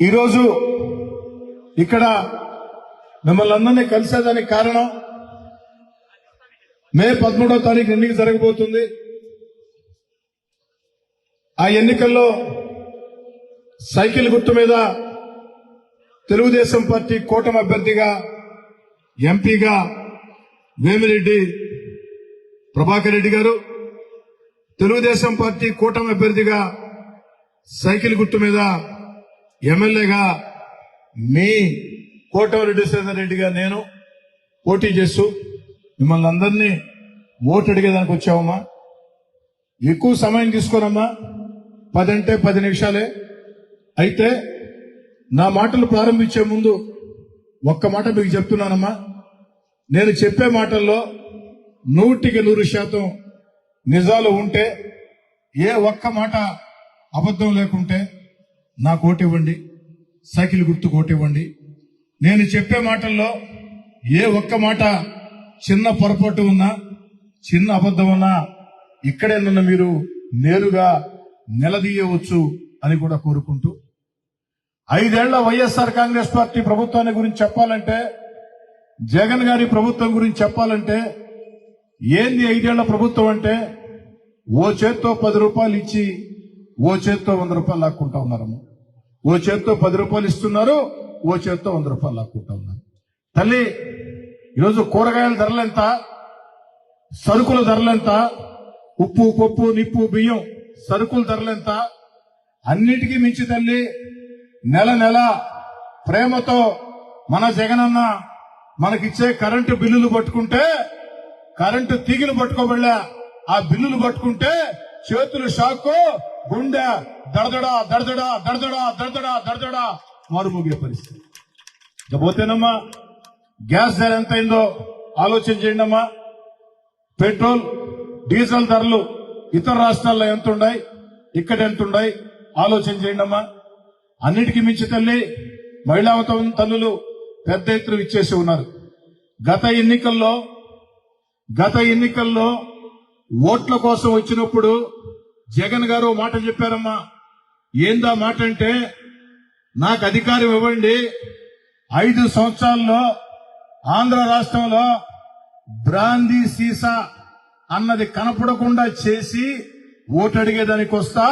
ఈరోజు ఇక్కడ మిమ్మల్ని అందరినీ కలిసేదానికి కారణం మే పదమూడవ తారీఖు ఎన్నిక జరగబోతుంది. ఆ ఎన్నికల్లో సైకిల్ గుర్తు మీద తెలుగుదేశం పార్టీ కూటమి అభ్యర్థిగా ఎంపీగా వేమిరెడ్డి ప్రభాకర్ రెడ్డి గారు తెలుగుదేశం పార్టీ కూటమి అభ్యర్థిగా సైకిల్ గుర్తు మీద ఎమ్మెల్యేగా మీ కోటమిరెడ్డి శ్రీధర్ రెడ్డిగా నేను పోటీ చేస్తూ మిమ్మల్ని అందరినీ ఓటు అడిగేదానికి వచ్చావమ్మా. ఎక్కువ సమయం తీసుకోనమ్మా. పది అంటే పది నిమిషాలే. అయితే నా మాటలు ప్రారంభించే ముందు ఒక్క మాట మీకు చెప్తున్నానమ్మా. నేను చెప్పే మాటల్లో నూటికి నూరు శాతం నిజాలు ఉంటే ఏ ఒక్క మాట అబద్ధం లేకుంటే నాకు ఓటివ్వండి సైకిల్ గుర్తుకు ఓటివ్వండి నేను చెప్పే మాటల్లో ఏ ఒక్క మాట చిన్న పొరపాటు ఉన్నా చిన్న అబద్ధం ఉన్నా ఇక్కడే నన్ను మీరు నేరుగా నిలదీయవచ్చు అని కూడా కోరుకుంటూ ఐదేళ్ళ వైఎస్ఆర్ కాంగ్రెస్ పార్టీ ప్రభుత్వాన్ని గురించి చెప్పాలంటే జగన్ గారి ప్రభుత్వం గురించి చెప్పాలంటే ఏంది ఐదేళ్ళ ప్రభుత్వం అంటే ఓ చేత్తో పది రూపాయలు ఇచ్చి ఓ చేత్తో వంద రూపాయలు లాక్కుంటా ఉన్నారమ్మ. ఓ చేత్తో పది రూపాయలు ఇస్తున్నారు ఓ చేత్తో వంద రూపాయలు లాక్కుంటా ఉన్నారు. తల్లి ఈరోజు కూరగాయల ధరలెంత సరుకుల ధరలెంత ఉప్పు పప్పు నిప్పు బియ్యం సరుకుల ధరలెంత అన్నిటికీ మించి తల్లి నెల నెల ప్రేమతో మన జగనన్న మనకిచ్చే కరెంటు బిల్లులు పట్టుకుంటే కరెంటు తీగలు పట్టుకోబడలే ఆ బిల్లులు పట్టుకుంటే చేతులు షాక్ గుండె దడదడా దడదడా దడదడా దడదడా దడదడా. మారుమోగే పరిస్థితి. ఇకపోతేనమ్మా గ్యాస్ ధర ఎంత అయిందో ఆలోచన చేయండి అమ్మా పెట్రోల్ డీజిల్ ధరలు ఇతర రాష్ట్రాల్లో ఎంత ఉన్నాయి ఇక్కడ ఎంత ఉన్నాయి ఆలోచన చేయండి అమ్మా అన్నిటికీ మించి తల్లి మహిళా తల్లులు పెద్ద ఎత్తున ఇచ్చేసి ఉన్నారు. గత ఎన్నికల్లో గత ఎన్నికల్లో ఓట్ల కోసం వచ్చినప్పుడు జగన్ గారు ఓ మాట చెప్పారమ్మా. ఏందా మాట అంటే నాకు అధికారం ఇవ్వండి ఐదు సంవత్సరాల్లో ఆంధ్ర రాష్ట్రంలో బ్రాందీ సీసా అన్నది కనపడకుండా చేసి ఓటు అడిగేదానికి వస్తా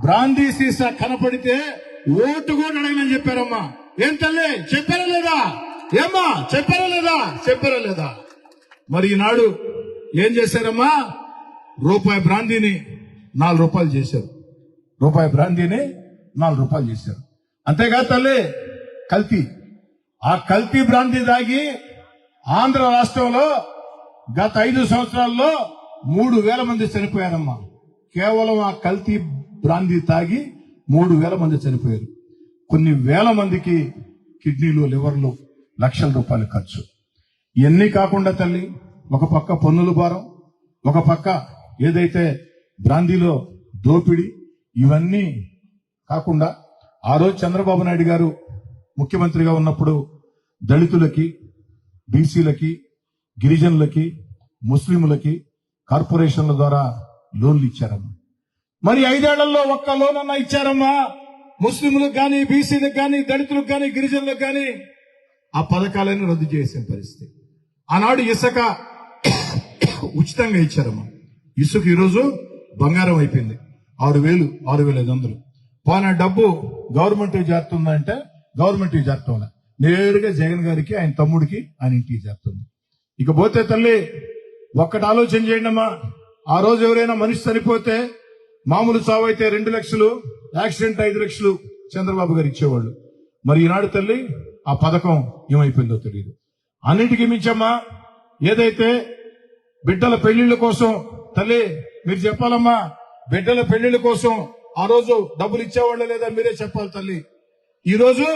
బ్రాందీ సీసా కనపడితే ఓటు కూడా అడగనని చెప్పారమ్మా. ఏం తల్లి చెప్పారా లేదా? ఏమ్మా చెప్పారా లేదా? చెప్పారా లేదా? మరి ఈనాడు ఏం చేశారమ్మా? రూపాయి బ్రాందీని నాలుగు రూపాయలు చేశారు. రూపాయి బ్రాందీని నాలుగు రూపాయలు చేశారు. అంతేకాదు తల్లి కల్తీ. ఆ కల్తీ బ్రాంతి దాగి ఆంధ్ర రాష్ట్రంలో గత ఐదు సంవత్సరాల్లో మూడు వేల మంది చనిపోయారమ్మా. కేవలం ఆ కల్తీ బ్రాంతి తాగి మూడు వేల మంది చనిపోయారు. కొన్ని వేల మందికి కిడ్నీలు లివర్లు లక్షల రూపాయలు ఖర్చు. ఇవన్నీ కాకుండా తల్లి ఒక పక్క పన్నుల భారం ఒక పక్క ఏదైతే బ్రాందీలో దోపిడి ఇవన్నీ కాకుండా ఆ రోజు చంద్రబాబు నాయుడు గారు ముఖ్యమంత్రిగా ఉన్నప్పుడు దళితులకి బీసీలకి గిరిజనులకి ముస్లింలకి కార్పొరేషన్ల ద్వారా లోన్లు ఇచ్చారమ్మా. మరి ఐదేళ్ళలో ఒక్క లోన్ అన్నా ఇచ్చారమ్మా. ముస్లింలకు కానీ బీసీలకు కానీ దళితులకు కానీ గిరిజనులకు కానీ ఆ పథకాలను రద్దు చేసిన పరిస్థితి. ఆనాడు ఇసుక ఉచితంగా ఇచ్చారమ్మా. ఇసుక ఈరోజు బంగారం అయిపోయింది. ఆరు వేలు ఆరు వేల ఐదు వందలు. పోనా డబ్బు గవర్నమెంట్ చేరుతుందంటే గవర్నమెంట్ చేరుతుంది నేరుగా జగన్ గారికి ఆయన తమ్ముడికి ఆయన ఇంటికి చేరుతుంది ఇక పోతే తల్లి ఒక్కటి ఆలోచన చేయండి అమ్మా. ఆ రోజు ఎవరైనా మనిషి చనిపోతే మామూలు చావు అయితే రెండు లక్షలు యాక్సిడెంట్ ఐదు లక్షలు చంద్రబాబు గారు ఇచ్చేవాళ్ళు. మరి ఈనాడు తల్లి ఆ పథకం ఏమైపోయిందో తెలియదు అన్నింటికి మించమ్మా ఏదైతే బిడ్డల పెళ్ళిళ్ళ కోసం తల్లి మీరు చెప్పాలమ్మా బిడ్డల పెళ్ళిళ్ళ కోసం ఆ రోజు డబ్బులు ఇచ్చేవాళ్ళ లేదా మీరే చెప్పాలి తల్లి. ఈ రోజు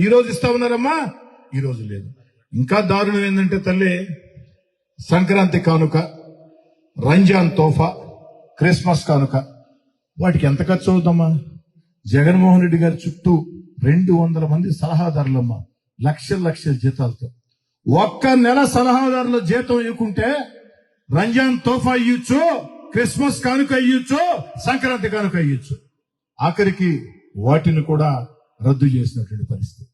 ఈ రోజు ఇస్తా ఉన్నారమ్మా? ఈ రోజు లేదు. ఇంకా దారుణం ఏంటంటే తల్లి సంక్రాంతి కానుక రంజాన్ తోఫా క్రిస్మస్ కానుక. వాటికి ఎంత ఖర్చు అవుతుందమ్మా? జగన్మోహన్ రెడ్డి గారి చుట్టూ రెండు వందల మంది సలహాదారులమ్మా లక్షల లక్షల జీతాలతో. ఒక్క నెల సలహాదారుల జీతం ఇవ్వకుంటే రంజాన్ తోఫా ఇయ్యొచ్చు క్రిస్మస్ కానుక ఇయ్యొచ్చు సంక్రాంతి కానుక అయ్యొచ్చు ఆఖరికి వాటిని కూడా రద్దు చేసినటువంటి పరిస్థితి.